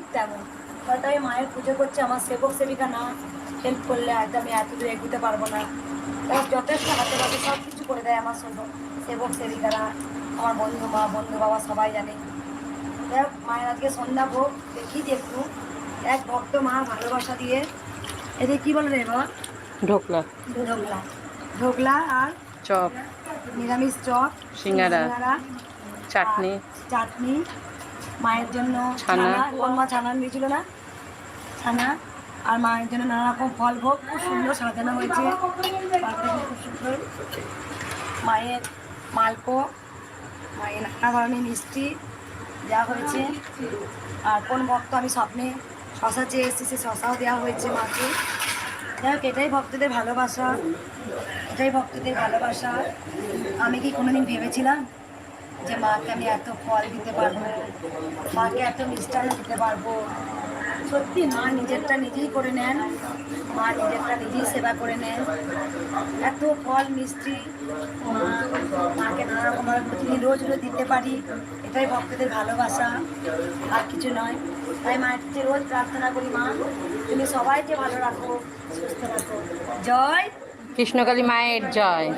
ঠিক তেমন। হয়তো আমি মায়ের পুজো করছি আমার সেবক সেবিকা না হেল্প করলে হয়তো আমি এত দূর এগোতে পারব না। তারা যথেষ্ট হাতে পাতে সব কিছু করে দেয় আমার সব সেবক সেবিকারা আমার বন্ধু মা বন্ধু বাবা সবাই জানে। যাই হোক, মায়ের আজকে সন্ধ্যা ভোগ দেখি যে একটু। এক ভক্ত মা ভালোবাসা দিয়ে এদের কি বলে রে বাবা? ঢোকলা। ঢোকলা। ঢোকলা আর চপ। নিরামিষ চপ সিঙ্গারা। চাটনি। চাটনি। মায়ের জন্য ছানা। ছানা মা ছানা দিয়েছিল না? ছানা আর মায়ের জন্য নানা রকম ফল ভোগ খুব সুন্দর সাজানো হয়েছে। খুব সুন্দর। মায়ের মালপো মায়ের নানা ধরনের মিষ্টি দেওয়া হয়েছে। আর কোন ভক্ত আমি স্বপ্নে শশা চেয়ে এসেছি সে শশাও দেওয়া হয়েছে মাকে। যাই হোক এটাই ভক্তদের ভালোবাসা। এটাই ভক্তদের ভালোবাসা। আমি কি কোনোদিন ভেবেছিলাম যে মাকে আমি এত ফল দিতে পারব, মাকে এত মিষ্টান্ন দিতে পারব। সত্যি মা নিজেরটা নিজেই করে নেন, মা নিজেরটা নিজেই সেবা করে নেন। এত ফল, মিষ্টি, মা, মাকে নানা রকমভাবে প্রতিদিন রোজ রোজ দিতে পারি, এটাই ভক্তদের ভালোবাসা, আর কিছু নয়। তাই মায়ের কাছে রোজ প্রার্থনা করি, মা, তুমি সবাইকে ভালো রাখো, সুস্থ রাখো। জয় কৃষ্ণকালী মায়ের জয়।